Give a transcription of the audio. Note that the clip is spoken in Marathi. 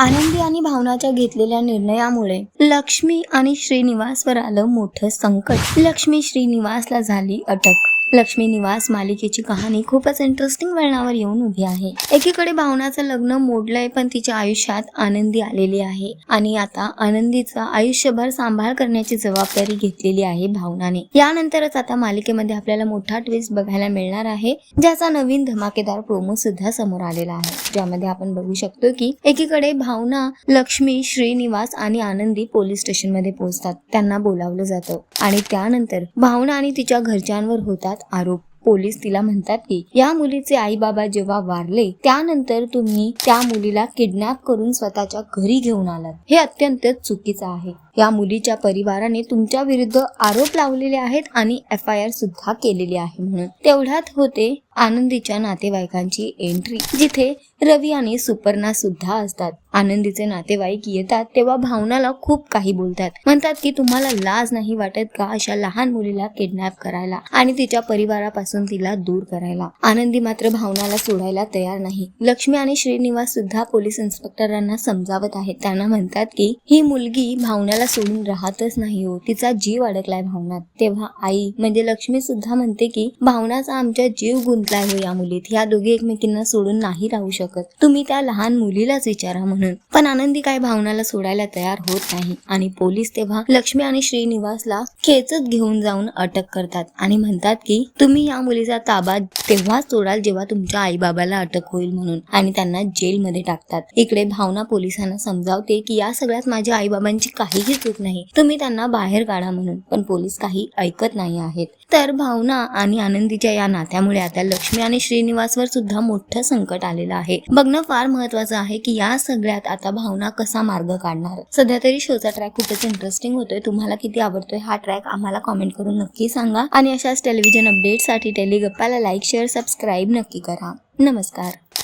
आनंदी आणि भावनाच्या घेतलेल्या निर्णयामुळे लक्ष्मी आणि श्रीनिवासवर आलं मोठं संकट. लक्ष्मी श्रीनिवासला झाली अटक. लक्ष्मी निवास मालिकेची कहाणी खूपच इंटरेस्टिंग वळणावर येऊन उभी आहे. एकीकडे भावनाचं लग्न मोडलंय पण तिच्या आयुष्यात आनंदी आलेली आहे. आणि आता आनंदीचा आयुष्यभर सांभाळ करण्याची जबाबदारी घेतलेली आहे भावनाने. यानंतरच आता मालिकेमध्ये आपल्याला मोठा ट्विस्ट बघायला मिळणार आहे ज्याचा नवीन धमाकेदार प्रोमो सुद्धा समोर आलेला आहे. ज्यामध्ये आपण बघू शकतो की एकीकडे भावना लक्ष्मी श्रीनिवास आणि आनंदी पोलीस स्टेशनमध्ये पोहोचतात. त्यांना बोलावलं जातं. आणि त्यानंतर भावना आणि तिच्या घरच्यांवर होतात आरोप पोलीस तिला म्हणतात की या मुलीचे आई बाबा जेव्हा वारले त्यानंतर तुम्ही त्या मुलीला किडनॅप करून स्वतःच्या घरी घेऊन आलात. हे अत्यंत चुकीचं आहे. या मुलीच्या परिवाराने तुमच्या विरुद्ध आरोप लावलेले आहेत आणि एफ आय आर सुद्धा केलेली आहे म्हणून. तेवढ्यात होते आनंदीच्या नातेवाईकांची एंट्री जिथे रवी आणि सुपर्णा सुद्धा असतात. आनंदीचे नातेवाईक येतात तेव्हा भावनाला खूप काही बोलतात. म्हणतात की तुम्हाला लाज नाही वाटत का अशा लहान मुलीला किडनॅप करायला आणि तिच्या परिवारापासून तिला दूर करायला? आनंदी मात्र भावनाला सोडायला तयार नाही. लक्ष्मी आणि श्रीनिवास सुद्धा पोलीस इन्स्पेक्टरांना समजावत आहेत. त्यांना म्हणतात की ही मुलगी भावनाला सोडून राहतच नाही हो. तिचा जीव अडकलाय भावनात. तेव्हा आई म्हणजे लक्ष्मी सुद्धा म्हणते की भावनाचा आमच्या जीव गुंत गुंतलाय हो या मुलीत. ह्या दोघी एकमेकींना सोडून नाही राहू शकत. तुम्ही त्या लहान मुलीलाच विचारा म्हणून. पण आनंदी काय भावनाला सोडायला तयार होत नाही. आणि पोलीस तेव्हा लक्ष्मी आणि श्रीनिवासला खेचत घेऊन जाऊन अटक करतात आणि म्हणतात की तुम्ही या मुलीचा ताबा तेव्हा सोडाल जेव्हा तुमच्या आई बाबाला अटक होईल म्हणून. आणि त्यांना जेलमध्ये टाकतात. इकडे भावना पोलिसांना समजावते की या सगळ्यात माझ्या आई बाबांची काहीही चूक नाही. तुम्ही त्यांना बाहेर काढा म्हणून. पण पोलीस काही ऐकत नाही आहेत. तर भावना आणि आनंदीच्या या नात्यामुळे आता लक्ष्मी आणि श्रीनिवासवर सुद्धा मोठं संकट आलेलं आहे. बघणं फार महत्वाचं आहे की या सगळ्यात आता भावना कसा मार्ग काढणार? सध्या तरी शोचा ट्रॅक खूपच इंटरेस्टिंग होतोय. तुम्हाला किती आवडतोय हा ट्रॅक आम्हाला कॉमेंट करून नक्की सांगा. आणि अशाच टेलिव्हिजन अपडेटसाठी टेलिगप्पाला लाईक शेअर सबस्क्राईब नक्की करा. नमस्कार.